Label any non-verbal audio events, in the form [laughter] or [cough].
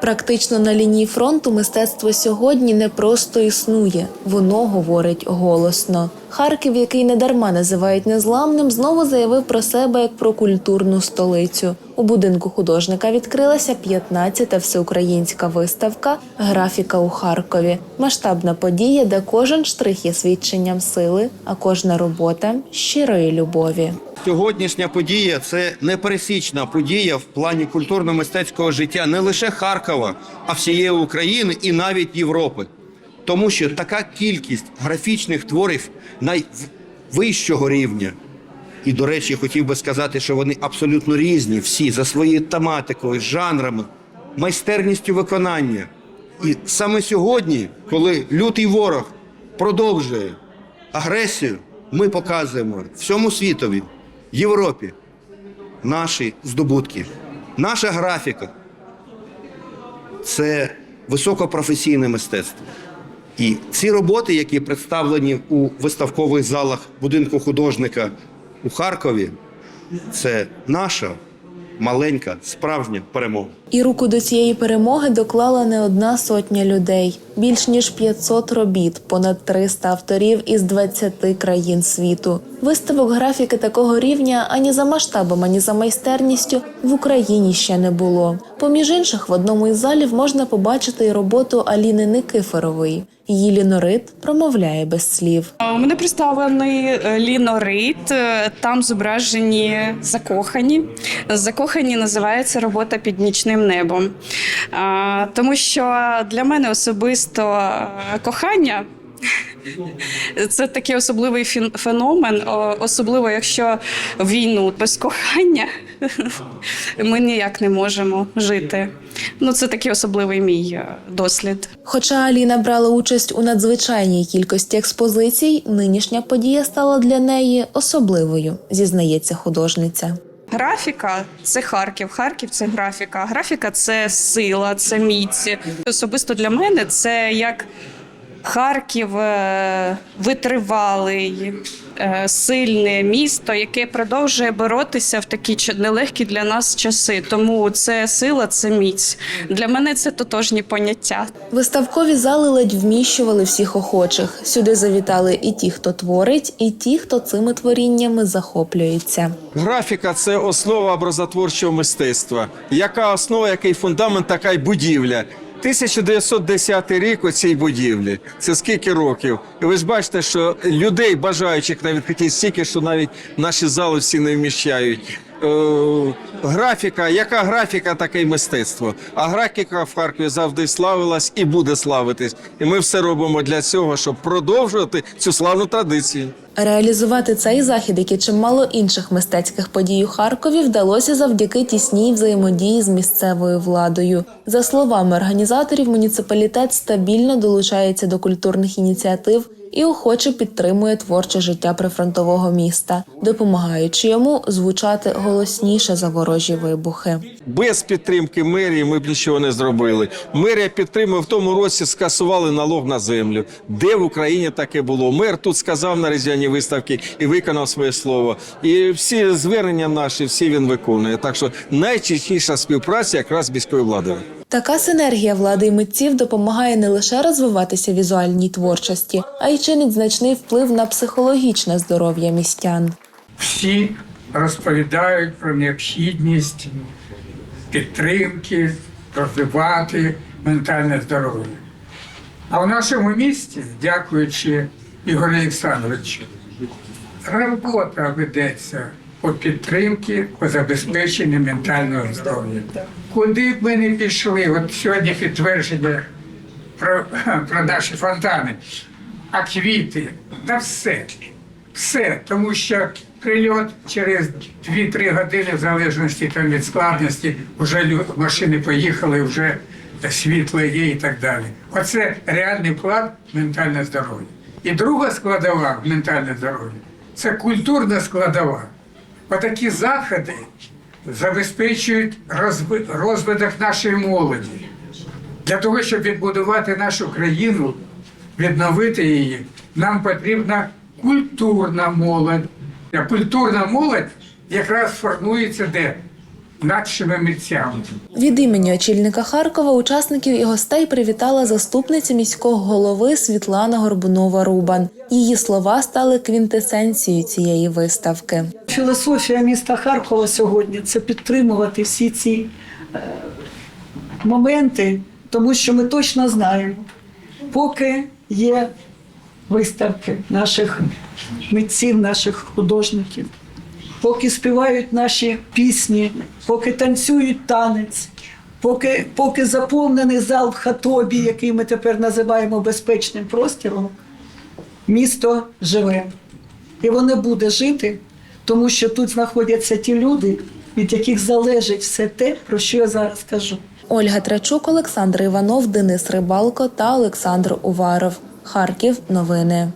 Практично на лінії фронту мистецтво сьогодні не просто існує, воно говорить голосно. Харків, який недарма називають незламним, знову заявив про себе як про культурну столицю. У будинку художника відкрилася 15-та всеукраїнська виставка Графіка у Харкові. Масштабна подія, де кожен штрих є свідченням сили, а кожна робота щирої любові. Сьогоднішня подія це непересічна подія в плані культурно-мистецького життя не лише Харкова, а всієї України і навіть Європи. Тому що така кількість графічних творів найвищого рівня. І, до речі, хотів би сказати, що вони абсолютно різні, всі за своєю тематикою, жанрами, майстерністю виконання. І саме сьогодні, коли лютий ворог продовжує агресію, ми показуємо всьому світові, Європі, наші здобутки, наша графіка це високопрофесійне мистецтво. І ці роботи, які представлені у виставкових залах будинку художника у Харкові, це наша маленька справжня перемога. І руку до цієї перемоги доклала не одна сотня людей, більш ніж 500 робіт, понад 300 авторів із 20 країн світу. Виставок графіки такого рівня ані за масштабом, ані за майстерністю в Україні ще не було. Поміж інших, в одному із залів можна побачити і роботу Аліни Никифорової. Її лінорит промовляє без слів. У мене представлений е, лінорит. е, Там зображені закохані. Закохані називається робота під нічним небом. А, Тому що для мене особисто е, кохання. Це такий особливий феномен, особливо якщо війну без кохання [laughs] ми ніяк не можемо жити. Ну, це такий особливий мій е, дослід. Хоча Аліна брала участь у надзвичайній кількості експозицій, нинішня подія стала для неї особливою, зізнається художниця. Графіка це Харків. Харків це графіка. Графіка це сила, це міць. Особисто для мене це як Харків е, витривалий, е, сильне місто, яке продовжує боротися в такі ч- нелегкі для нас часи. Тому це сила, це міць. Для мене це тотожні поняття. Виставкові зали ледь вміщували всіх охочих. Сюди завітали і ті, хто творить, і ті, хто цими творіннями захоплюється. Графіка це основа образотворчого мистецтва. Яка основа, який фундамент, така й будівля. 1910 рік у цій будівлі. Це скільки років? І ви ж бачите, що людей, бажаючих навіть хотіть стільки, що навіть наші зали всі не вміщають. Е, графіка, яка графіка, таке й мистецтво. А графіка в Харкові завжди славилась і буде славитись. І ми все робимо для цього, щоб продовжувати цю славну традицію. Реалізувати цей захід, як і чимало інших мистецьких подій у Харкові, вдалося завдяки тісній взаємодії з місцевою владою. За словами організаторів, муніципалітет стабільно долучається до культурних ініціатив і охоче підтримує творче життя прифронтового міста, допомагаючи йому звучати голосніше за ворожі вибухи. Без підтримки мерії ми б нічого не зробили. Мерія підтримує в тому році, скасували налог на землю. Де в Україні таке було? Мер тут сказав на різдвяній виставці і виконав своє слово. І всі звернення наші, всі він виконує. Так що найчесніша співпраця якраз з міською владою. Така синергія влади і митців допомагає не лише розвиватися візуальній творчості, а й чинить значний вплив на психологічне здоров'я містян. всі розповідають про необхідність підтримки, розвивати ментальне здоров'я. А в нашому місті, дякуючи Ігорю Олександровичу, робота ведеться по підтримці, по забезпеченню ментального здоров'я. Куди б ми не пішли, от сьогодні підтвердження про, про наші фонтани, а квіти, та все. Все, тому що прильот через 2-3 години, в залежності там від складності, вже машини поїхали, вже світло є і так далі. Оце реальний в ментальне здоров'я. І друга складова ментальне здоров'я це культурна складова. Отакі заходи забезпечують розвиток нашої молоді. Для того, щоб відбудувати нашу країну, відновити її, нам потрібна культурна молодь. Культурна молодь якраз формується де? нашими митцями. Від імені очільника Харкова учасників і гостей привітала заступниця міського голови Світлана Горбунова Рубан. Її слова стали квінтесенцією цієї виставки. Філософія міста Харкова сьогодні це підтримувати всі ці е, моменти, тому що ми точно знаємо, поки є виставки наших митців, наших художників, поки співають наші пісні, поки танцюють танець, поки, поки заповнений зал в хатобі, який ми тепер називаємо безпечним простором, місто живе. І воно буде жити, тому що тут знаходяться ті люди, від яких залежить все те, про що я зараз кажу. Ольга Трачук, Олександр Іванов, Денис Рибалко та Олександр Уваров. Харків. Новини.